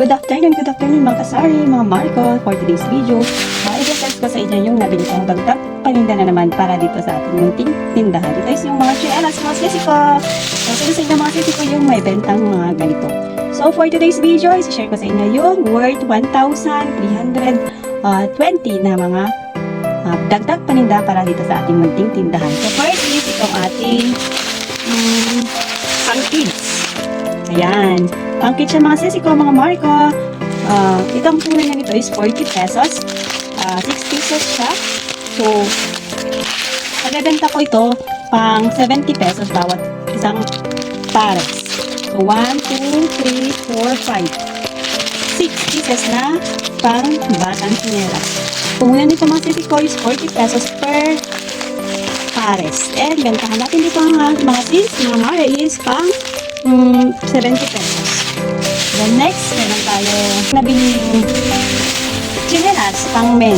Good afternoon, good afternoon mga kasari, mga Marco, for today's video. Uh, I-suggest ko sa inyo yung nabili kong dagdag paninda na naman para dito sa ating munting tindahan. Ito is yung mga chinelas, mga sisiko. So, sa inyo mga sisiko yung may bentang mga ganito. So, for today's video, isi-share ko sa inyo yung worth 1,320 na mga uh, dagdag paninda para dito sa ating munting tindahan. So, first is itong ating um. Ayan. Pang-kids siya mga sisiko, mga Marco. Uh, itong kulay na nito is 40 pesos. Uh, 6 pieces siya. So, nagbebenta ko ito pang 70 pesos bawat isang pares. So, 1, 2, 3, 4, 5. 6 pieces na pang batang. Kung una nito mga sisiko is 40 pesos per pares. And bentahan natin dito mga, mga sis, mga mare is pang mm, 70 pesos. Then next, meron tayo nabili chinelas pang men.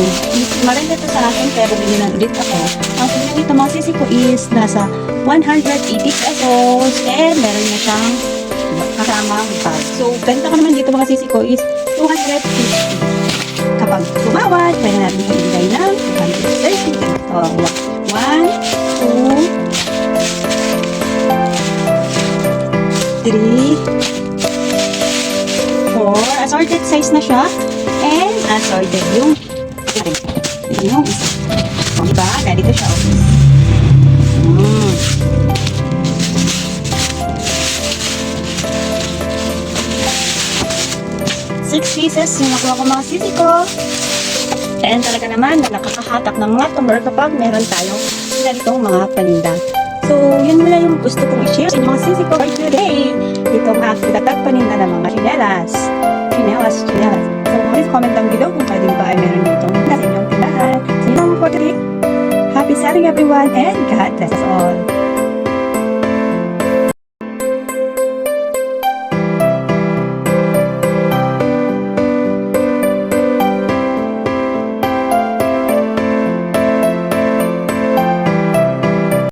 Maganda ito sa akin pero bili na ulit ako. Ang pinag nito mga sisi ko is nasa 180 pesos and meron na siyang kasamang bag. So, benta ko naman dito mga sisi ko is 250. Kapag tumawad, pwede natin ibigay ng 230. So, 1, 2, 3, 4. Assorted size na siya. And assorted yung yung isa. Diba? Ganito siya. Oh. Mm. Six pieces yung nakuha ko mga sisi ko. And talaga naman na nakakahatak ng mga tumor kapag meron tayong ganitong mga paninda. So, yun mula yung gusto kong i-share sa inyo mga sisi ko for today. Itong aking datag paninda ng mga chinelas. Chinelas, chinelas. So, please comment down below kung pwede ba ay meron ditong sa inyong tindahan. So, yun for today. Happy selling everyone and God bless us all.